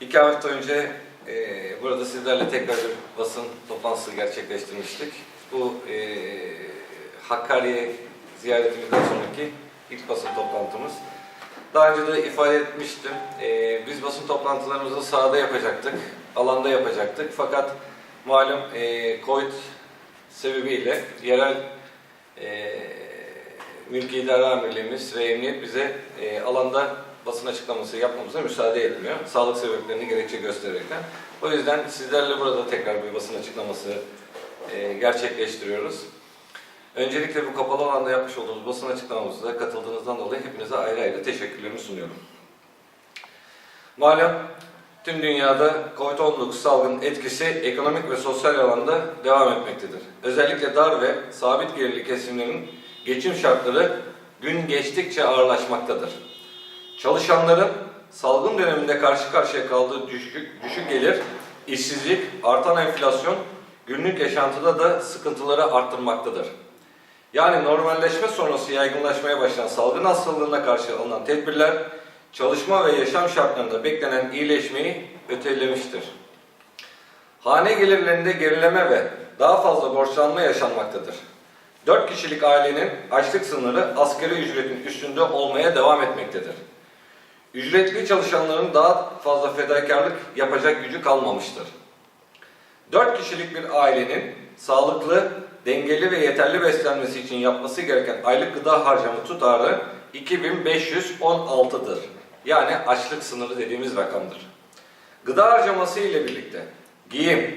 İki hafta önce e, burada sizlerle tekrar bir basın toplantısı gerçekleştirmiştik. Bu e, Hakkari ziyaretimizden sonraki ilk basın toplantımız. Daha önce de ifade etmiştim. E, biz basın toplantılarımızı sahada yapacaktık, alanda yapacaktık. Fakat malum e, Covid sebebiyle yerel e, mülki idare amirliğimiz ve emniyet bize e, alanda basın açıklaması yapmamıza müsaade etmiyor. Sağlık sebeplerini gerekçe gösterirken. O yüzden sizlerle burada tekrar bir basın açıklaması e, gerçekleştiriyoruz. Öncelikle bu kapalı alanda yapmış olduğumuz basın açıklamamıza katıldığınızdan dolayı hepinize ayrı ayrı teşekkürlerimi sunuyorum. Malum tüm dünyada COVID-19 salgının etkisi ekonomik ve sosyal alanda devam etmektedir. Özellikle dar ve sabit gelirli kesimlerin geçim şartları gün geçtikçe ağırlaşmaktadır. Çalışanların salgın döneminde karşı karşıya kaldığı düşük, düşük gelir, işsizlik, artan enflasyon günlük yaşantıda da sıkıntıları arttırmaktadır. Yani normalleşme sonrası yaygınlaşmaya başlayan salgın hastalığına karşı alınan tedbirler çalışma ve yaşam şartlarında beklenen iyileşmeyi ötelemiştir. Hane gelirlerinde gerileme ve daha fazla borçlanma yaşanmaktadır. 4 kişilik ailenin açlık sınırı asgari ücretin üstünde olmaya devam etmektedir. Ücretli çalışanların daha fazla fedakarlık yapacak gücü kalmamıştır. 4 kişilik bir ailenin sağlıklı, dengeli ve yeterli beslenmesi için yapması gereken aylık gıda harcama tutarı 2516'dır. Yani açlık sınırı dediğimiz rakamdır. Gıda harcaması ile birlikte giyim,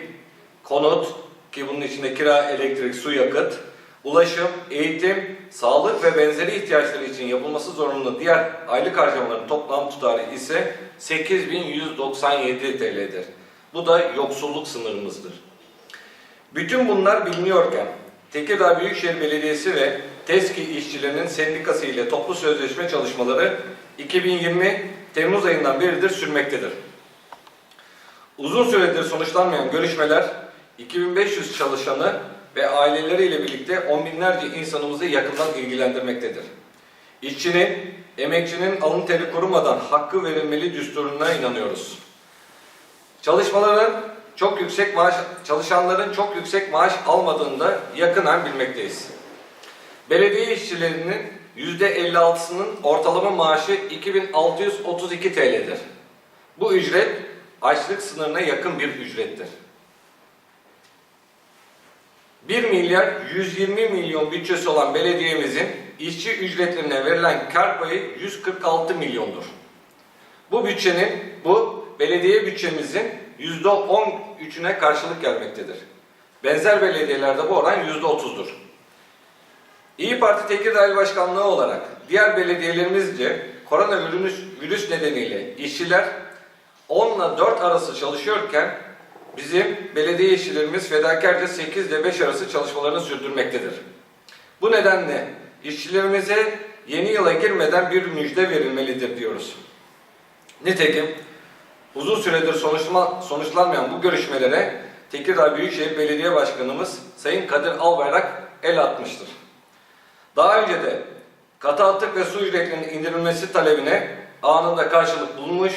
konut ki bunun içinde kira, elektrik, su, yakıt, ulaşım, eğitim, sağlık ve benzeri ihtiyaçları için yapılması zorunlu diğer aylık harcamaların toplam tutarı ise 8197 TL'dir. Bu da yoksulluk sınırımızdır. Bütün bunlar biliniyorken Tekirdağ Büyükşehir Belediyesi ve TESKİ işçilerinin sendikası ile toplu sözleşme çalışmaları 2020 Temmuz ayından beridir sürmektedir. Uzun süredir sonuçlanmayan görüşmeler 2500 çalışanı ve aileleriyle birlikte on binlerce insanımızı yakından ilgilendirmektedir. İşçinin, emekçinin alın teri kurumadan hakkı verilmeli düsturuna inanıyoruz. Çalışmaların çok yüksek maaş, çalışanların çok yüksek maaş almadığını da yakından bilmekteyiz. Belediye işçilerinin %56'sının ortalama maaşı 2632 TL'dir. Bu ücret açlık sınırına yakın bir ücrettir. 1 milyar 120 milyon bütçesi olan belediyemizin işçi ücretlerine verilen kar payı 146 milyondur. Bu bütçenin, bu belediye bütçemizin %13'üne karşılık gelmektedir. Benzer belediyelerde bu oran %30'dur. İyi Parti Tekirdağ İl Başkanlığı olarak diğer belediyelerimizce koronavirüs virüs nedeniyle işçiler 10 ile 4 arası çalışıyorken bizim belediye işçilerimiz fedakarca 8 ile 5 arası çalışmalarını sürdürmektedir. Bu nedenle işçilerimize yeni yıla girmeden bir müjde verilmelidir diyoruz. Nitekim uzun süredir sonuçma, sonuçlanmayan bu görüşmelere Tekirdağ Büyükşehir Belediye Başkanımız Sayın Kadir Albayrak el atmıştır. Daha önce de katı atık ve su ücretlerinin indirilmesi talebine anında karşılık bulmuş,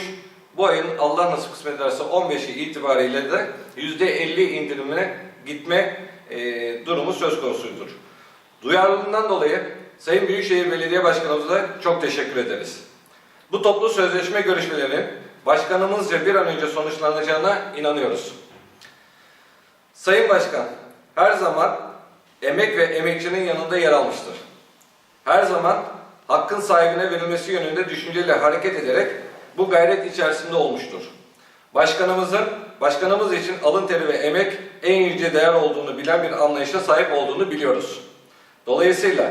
bu ayın Allah nasip kısmet ederse 15'i itibariyle de %50 indirimine gitme e, durumu söz konusudur. Duyarlılığından dolayı Sayın Büyükşehir Belediye Başkanımıza çok teşekkür ederiz. Bu toplu sözleşme görüşmelerinin başkanımızca bir an önce sonuçlanacağına inanıyoruz. Sayın Başkan, her zaman emek ve emekçinin yanında yer almıştır. Her zaman hakkın sahibine verilmesi yönünde düşünceyle hareket ederek bu gayret içerisinde olmuştur. Başkanımızın, başkanımız için alın teri ve emek en yüce değer olduğunu bilen bir anlayışa sahip olduğunu biliyoruz. Dolayısıyla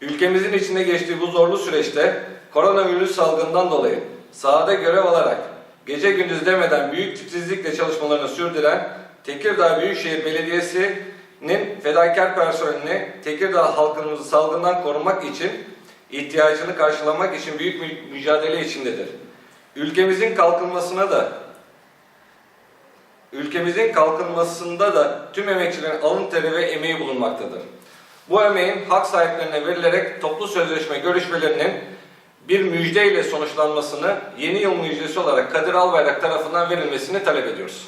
ülkemizin içinde geçtiği bu zorlu süreçte koronavirüs salgından dolayı sahada görev alarak gece gündüz demeden büyük titizlikle çalışmalarını sürdüren Tekirdağ Büyükşehir Belediyesi'nin fedakar personelini Tekirdağ halkımızı salgından korumak için ihtiyacını karşılamak için büyük mü- mücadele içindedir. Ülkemizin kalkınmasına da ülkemizin kalkınmasında da tüm emekçilerin alın teri ve emeği bulunmaktadır. Bu emeğin hak sahiplerine verilerek toplu sözleşme görüşmelerinin bir müjdeyle sonuçlanmasını yeni yıl müjdesi olarak Kadir Albayrak tarafından verilmesini talep ediyoruz.